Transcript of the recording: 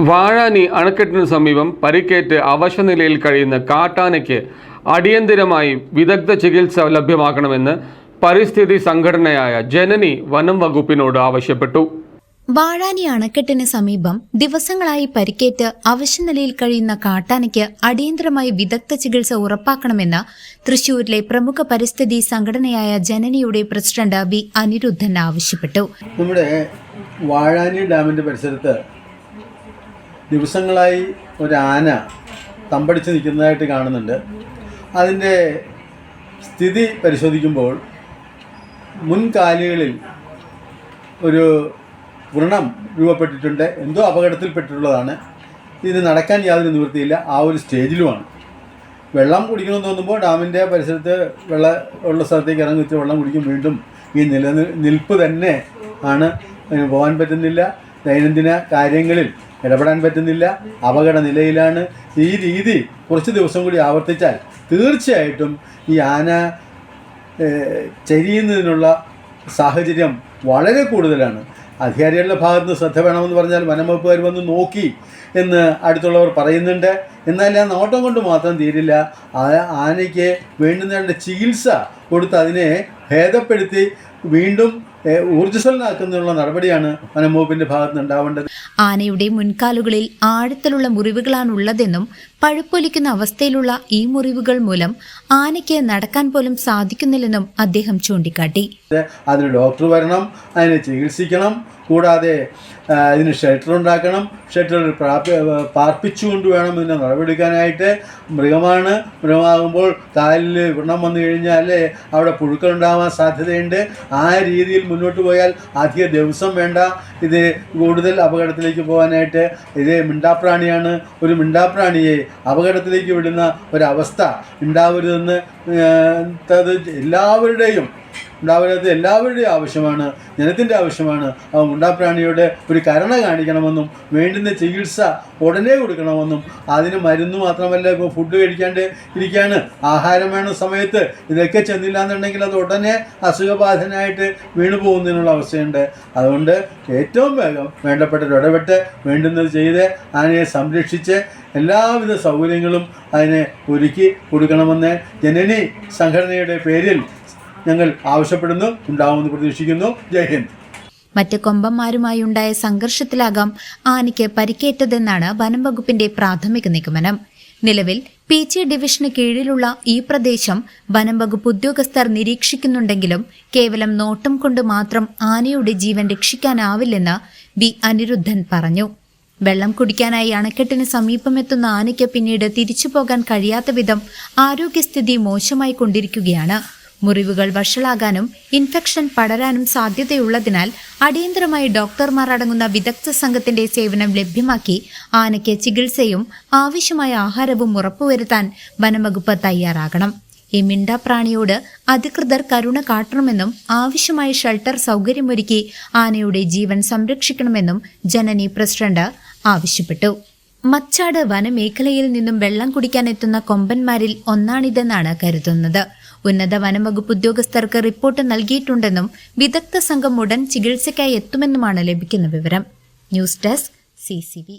Vazhani അണക്കെട്ടിനു സമീപം പരിക്കേറ്റ് അവശനിലയിൽ കഴിയുന്ന കാട്ടാനയ്ക്ക് അടിയന്തിരമായി വിദഗ്ധ ചികിത്സ ലഭ്യമാക്കണമെന്ന് പരിസ്ഥിതി സംഘടനയായ ജനനി വനം വകുപ്പിനോട് ആവശ്യപ്പെട്ടു. വാഴാനി അണക്കെട്ടിന് സമീപം ദിവസങ്ങളായി പരിക്കേറ്റ് അവശനിലയിൽ കഴിയുന്ന കാട്ടാനയ്ക്ക് അടിയന്തരമായി വിദഗ്ധ ചികിത്സ ഉറപ്പാക്കണമെന്ന് തൃശൂരിലെ പ്രമുഖ പരിസ്ഥിതി സംഘടനയായ ജനനിയുടെ പ്രസിഡന്റ് വി അനിരുദ്ധൻ ആവശ്യപ്പെട്ടു. നമ്മുടെ വാഴാനി ഡാമിന്റെ പരിസരത്ത് ദിവസങ്ങളായി ഒരു ആന തമ്പടിച്ച് നിൽക്കുന്നതായിട്ട് കാണുന്നുണ്ട്. അതിന്റെ സ്ഥിതി പരിശോധിക്കുമ്പോൾ മുൻകാലുകളിൽ ഒരു വ്രണം രൂപപ്പെട്ടിട്ടുണ്ട്. എന്തോ അപകടത്തിൽപ്പെട്ടിട്ടുള്ളതാണ്. ഇത് നടക്കാൻ യാതൊരു നിവൃത്തിയില്ല. ആ ഒരു സ്റ്റേജിലുമാണ്. വെള്ളം കുടിക്കണമെന്ന് തോന്നുമ്പോൾ ഡാമിന്റെ പരിസരത്ത് വെള്ള ഉള്ള സ്ഥലത്തേക്ക് ഇറങ്ങി വെച്ച് വെള്ളം കുടിക്കും. വീണ്ടും ഈ നില നിൽപ്പ് തന്നെ ആണ്. പോകാൻ പറ്റുന്നില്ല. ദൈനംദിന കാര്യങ്ങളിൽ ഇടപെടാൻ പറ്റുന്നില്ല അപകട നിലയിലാണ്. ഈ രീതി കുറച്ച് ദിവസം കൂടി ആവർത്തിച്ചാൽ തീർച്ചയായിട്ടും ഈ ആന ചരിയുന്നതിനുള്ള സാഹചര്യം വളരെ കൂടുതലാണ്. അധികാരികളുടെ ഭാഗത്ത് നിന്ന് ശ്രദ്ധ വേണമെന്ന് പറഞ്ഞാൽ വനംവകുപ്പുകാർ വന്ന് നോക്കി എന്ന് അടുത്തുള്ളവർ പറയുന്നുണ്ട്. എന്നാൽ ആ നോട്ടം കൊണ്ട് മാത്രം തീരില്ല. ആനയ്ക്ക് വേണ്ടുന്ന ചികിത്സ കൊടുത്ത് അതിനെ ഭേദപ്പെടുത്തി വീണ്ടും ഊർജസ്വലനാക്കുന്നതിനുള്ള നടപടിയാണ് വനംവകുപ്പിന്റെ ഭാഗത്ത് ഉണ്ടാവേണ്ടത്. ആനയുടെ മുൻകാലുകളിൽ ആഴത്തിലുള്ള മുറിവുകളാണുള്ളതെന്നും പഴുപ്പൊലിക്കുന്ന അവസ്ഥയിലുള്ള ഈ മുറിവുകൾ മൂലം ആനയ്ക്ക് നടക്കാൻ പോലും സാധിക്കുന്നില്ലെന്നും അദ്ദേഹം ചൂണ്ടിക്കാട്ടി. അതിന് ഡോക്ടർ വരണം അതിനെ ചികിത്സിക്കണം കൂടാതെ ഇതിന് ഷെൽട്ടർ ഉണ്ടാക്കണം. ഷെൽട്ടറിൽ പ്രാപി പാർപ്പിച്ചുകൊണ്ട് വേണം ഇതിനെ നടപടിയെടുക്കാനായിട്ട്. മൃഗമാണ് മൃഗമാകുമ്പോൾ കാലിൽ വ്രണം വന്നു കഴിഞ്ഞാൽ അവിടെ പുഴുക്കൾ ഉണ്ടാവാൻ സാധ്യതയുണ്ട്. ആ രീതിയിൽ മുന്നോട്ട് പോയാൽ അധിക ദിവസം വേണ്ട. ഇത് കൂടുതൽ അപകടത്തിലേക്ക് പോകാനായിട്ട് ഇത് മിണ്ടാപ്രാണിയാണ്. ഒരു മിണ്ടാപ്രാണിയെ അപകടത്തിലേക്ക് വിടുന്ന ഒരവസ്ഥ ഉണ്ടാവരുതെന്ന് എല്ലാവരുടെയും ഉണ്ടാവരുത്. എല്ലാവരുടെയും ആവശ്യമാണ് ജനത്തിന്റെ ആവശ്യമാണ്. ആ മുണ്ടാപ്രാണിയുടെ ഒരു കരുണ കാണിക്കണമെന്നും വേണ്ടുന്ന ചികിത്സ ഉടനെ കൊടുക്കണമെന്നും അതിന് മരുന്ന് മാത്രമല്ല ഇപ്പോൾ ഫുഡ് കഴിക്കാണ്ട് ഇരിക്കുകയാണ് ആഹാരം വേണ സമയത്ത് ഇതൊക്കെ ചെന്നില്ല എന്നുണ്ടെങ്കിൽ അത് ഉടനെ അസുഖബാധനായിട്ട് വീണു പോകുന്നതിനുള്ള അവസ്ഥയുണ്ട്. അതുകൊണ്ട് ഏറ്റവും വേഗം വേണ്ടപ്പെട്ട ഇടപെട്ട് വേണ്ടുന്നത് ചെയ്ത് അതിനെ സംരക്ഷിച്ച് എല്ലാവിധ സൗകര്യങ്ങളും അതിനെ ഒരുക്കി കൊടുക്കണമെന്ന് ജനനി സംഘടനയുടെ പേരിൽ ഞങ്ങൾ ആവശ്യപ്പെടുന്നു ഉണ്ടാവുമെന്ന് പ്രതീക്ഷിക്കുന്നു. ജയ് ഹിന്ദ്. മറ്റ് കൊമ്പന്മാരുമായി ഉണ്ടായ സംഘർഷത്തിലാകാം ആനയ്ക്ക് പരിക്കേറ്റതെന്നാണ് വനം വകുപ്പിന്റെ പ്രാഥമിക നിഗമനം. നിലവിൽ പി ജി ഡിവിഷന് കീഴിലുള്ള ഈ പ്രദേശം വനം വകുപ്പ് ഉദ്യോഗസ്ഥർ നിരീക്ഷിക്കുന്നുണ്ടെങ്കിലും കേവലം നോട്ടം കൊണ്ട് മാത്രം ആനയുടെ ജീവൻ രക്ഷിക്കാനാവില്ലെന്ന് വി അനിരുദ്ധൻ പറഞ്ഞു. വെള്ളം കുടിക്കാനായി അണക്കെട്ടിന് സമീപമെത്തുന്ന ആനയ്ക്ക് പിന്നീട് തിരിച്ചു പോകാൻ കഴിയാത്ത വിധം ആരോഗ്യസ്ഥിതി മോശമായി കൊണ്ടിരിക്കുകയാണ്. മുറിവുകൾ വഷളാകാനും ഇൻഫെക്ഷൻ പടരാനും സാധ്യതയുള്ളതിനാൽ അടിയന്തരമായി ഡോക്ടർമാർ അടങ്ങുന്ന വിദഗ്ധ സംഘത്തിന്റെ സേവനം ലഭ്യമാക്കി ആനയ്ക്ക് ചികിത്സയും ആവശ്യമായ ആഹാരവും ഉറപ്പുവരുത്താൻ വനംവകുപ്പ് തയ്യാറാകണം. ഈ മിണ്ടാപ്രാണിയോട് അധികൃതർ കരുണ കാട്ടണമെന്നും ആവശ്യമായ ഷെൽട്ടർ സൗകര്യമൊരുക്കി ആനയുടെ ജീവൻ സംരക്ഷിക്കണമെന്നും ജനനി പ്രസിഡന്റ് ആവശ്യപ്പെട്ടു. മച്ചാട് വനമേഖലയിൽ നിന്നും വെള്ളം കുടിക്കാനെത്തുന്ന കൊമ്പന്മാരിൽ ഒന്നാണിതെന്നാണ് കരുതുന്നത്. ഉന്നത വനംവകുപ്പ് ഉദ്യോഗസ്ഥർക്ക് റിപ്പോർട്ട് നൽകിയിട്ടുണ്ടെന്നും വിദഗ്ധ സംഘം ഉടൻ ചികിത്സയ്ക്കായി എത്തുമെന്നുമാണ് ലഭിക്കുന്ന വിവരം. News desk C